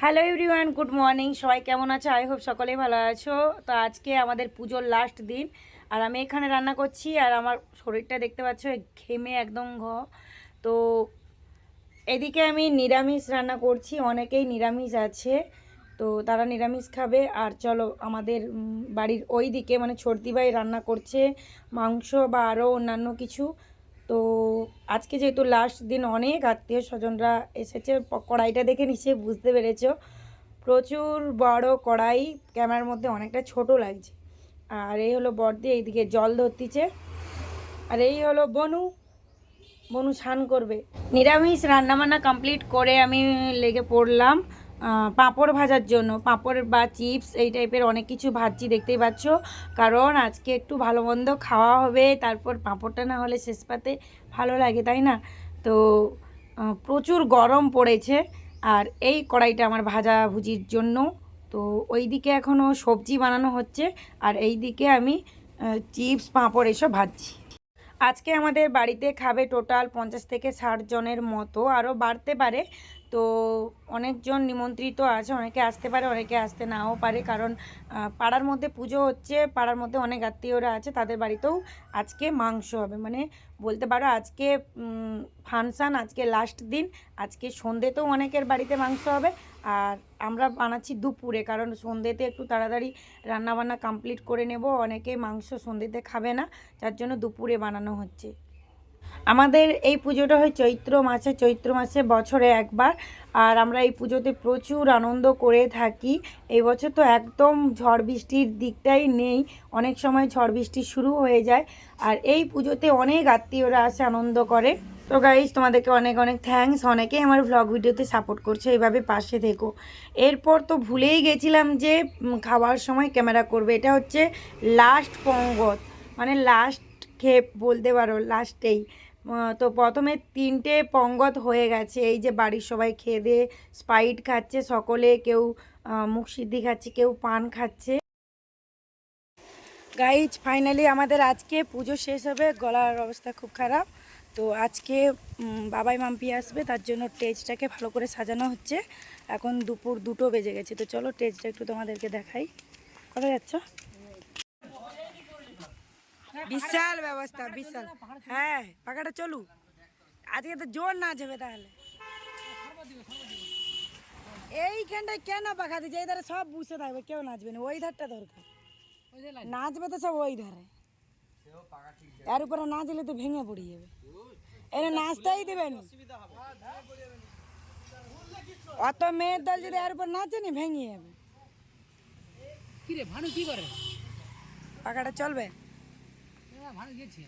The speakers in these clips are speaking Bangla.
হ্যালো এভরিওয়ান গুড মর্নিং সবাই কেমন আছো? আই হোপ সকলেই ভালো আছো। তো আজকে আমাদের পুজোর লাস্ট দিন। আর আমি এখানে রান্না করছি, আর আমার শরীরটা দেখতে পাচ্ছ ঘেমে একদম ঘ। তো এদিকে আমি নিরামিষ রান্না করছি, অনেকেই নিরামিষ আছে। তো তারা নিরামিষ খাবে। আর চলো, আমাদের বাড়ির ওই দিকে মানে ছর্দি ভাই রান্না করছে, মাংস বা আরও অন্যান্য কিছু। তো আজকে যেহেতু লাস্ট দিন অনেক আত্মীয় স্বজনরা এসেছে কড়াইটা দেখে নিশ্চয়ই বুঝতে পেরেছ। প্রচুর বড় কড়াই, ক্যামেরার মধ্যে অনেকটা ছোট লাগছে। আর এই হলো বর্দি, এইদিকে জল ধরতিছে। আর এই হলো বনু। বনু স্নান করবে। নিরামিষ রান্নাবান্না কমপ্লিট করে আমি লেগে পড়লাম। পাঁপড় ভাজার জন্য। পাঁপড় বা চিপস এই টাইপের অনেক কিছু ভাজছি, দেখতেই পাচ্ছ। কারণ আজকে একটু ভালো মন্দ খাওয়া হবে, তারপর পাঁপড়টা না হলে শেষ পাতে ভালো লাগে, তাই না? তো প্রচুর গরম পড়েছে আর এই কড়াইটা আমার ভাজা ভুজির জন্য। তো ওই দিকে এখনও সবজি বানানো হচ্ছে আর এই দিকে আমি চিপস, পাঁপড় এসব ভাজছি। আজকে আমাদের বাড়িতে খাবে টোটাল পঞ্চাশ থেকে ষাট জনের মতো, আরও বাড়তে পারে। তো অনেকজন নিমন্ত্রিত আছে, অনেকে আসতে পারে, অনেকে আসতে নাও পারে। কারণ পাড়ার মধ্যে পুজো হচ্ছে, পাড়ার মধ্যে অনেক আত্মীয়রা আছে, তাদের বাড়িতেও আজকে মাংস হবে। মানে বলতে পারো আজকে ফাংশান, আজকে লাস্ট দিন, আজকে সন্ধ্যেতেও অনেকের বাড়িতে মাংস হবে। আর আমরা বানাচ্ছি দুপুরে, কারণ সন্ধ্যেতে একটু তাড়াতাড়ি রান্নাবান্না কমপ্লিট করে নেব, অনেকে মাংস সন্ধ্যেতে খাবে না, যার জন্য দুপুরে বানানো হচ্ছে। আমাদের এই পুজোটা হয় চৈত্র মাসে চৈত্র মাসে বছরে একবার, আর আমরা এই পুজোতে প্রচুর আনন্দ করে থাকি। এই বছর তো একদম ঝড় বৃষ্টির দিকটাই নেই, অনেক সময় ঝড় বৃষ্টি শুরু হয়ে যায়, আর এই পুজোতে অনেক আত্মীয়রা আসে, আনন্দ করে। তো গাইজ তোমাদেরকে অনেক অনেক থ্যাঙ্কস অনেকেই আমার ভ্লগ ভিডিওতে সাপোর্ট করছে, এইভাবে পাশে থেকো। এরপর তো ভুলেই গেছিলাম যে খাওয়ার সময় ক্যামেরা করবে। এটা হচ্ছে লাস্ট পঙ্গত। মানে লাস্ট খেপ বলতে পারো লাস্টেই তো প্রথমে তিনটে পঙ্গত হয়ে গেছে। এই যে বাড়ির সবাই খেয়ে দিয়ে স্পাইট খাচ্ছে, সকলে কেউ মুখ সিদ্ধি খাচ্ছে, কেউ পান খাচ্ছে। গাইজ ফাইনালি আমাদের আজকে পুজো শেষ হবে। গলার অবস্থা খুব খারাপ। তো আজকে বাবাই মাম্পি আসবে, তার জন্য টেজটাকে ভালো করে সাজানো হচ্ছে। এখন দুপুর দুটো বেজে গেছে, তো চলো টেজটা একটু তোমাদেরকে দেখাই। কোথায় যাচ্ছ? বিশাল ব্যবস্থা, বিশাল। হ্যাঁ পাখাটা চলু আজকে তো জোর নাচ হবে তাহলে। এইখানটায় কেন পাখা দিচ্ছে? এই ধারে সব বুঝে থাকবে, কেউ নাচবে না। ওই ধারটা দরকার। নাচবে তো সব ওই ধারে। এর উপরে নাচলে তো ভেঙে পড়ে যাবে। এরা নাচতেই দেবেন। অত মেয়ের দল যদি এর উপর নাচে নি ভেঙে যাবে। কিরে ভানু কি করে? পাখাটা চলবে? ভানু গেছে।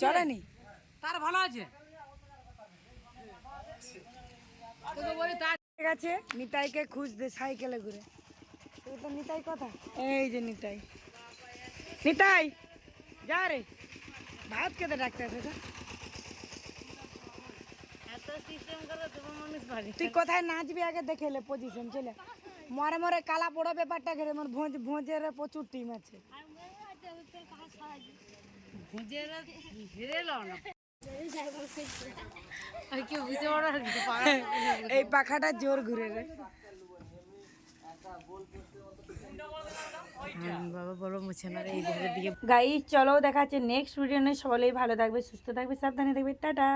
চলেনি তার ভালো আছে? তার ঠিক আছে নিতাইকে খুঁজতে সাইকেলে ঘুরে। তো নিতাই কথা? এই যে নিতাই। নিতাই! যা রে। ভাত খেতে ডাকতে আছে তো তুই কোথায় নাচবি আগে দেখে এলে পজিশন চলে। মরে মরে কালা পড়ো ব্যাপারটা ঘেরে আমার ভোজ ভোজের প্রচুর টিম আছে। এই পাখাটা জোর ঘুরে রে। বাবা দেখা গাইস চলো দেখাচ্ছে নেক্সট ভিডিও নিয়ে সকলেই ভালো থাকবে, সুস্থ থাকবে, সাবধানে থাকবে। টাটা।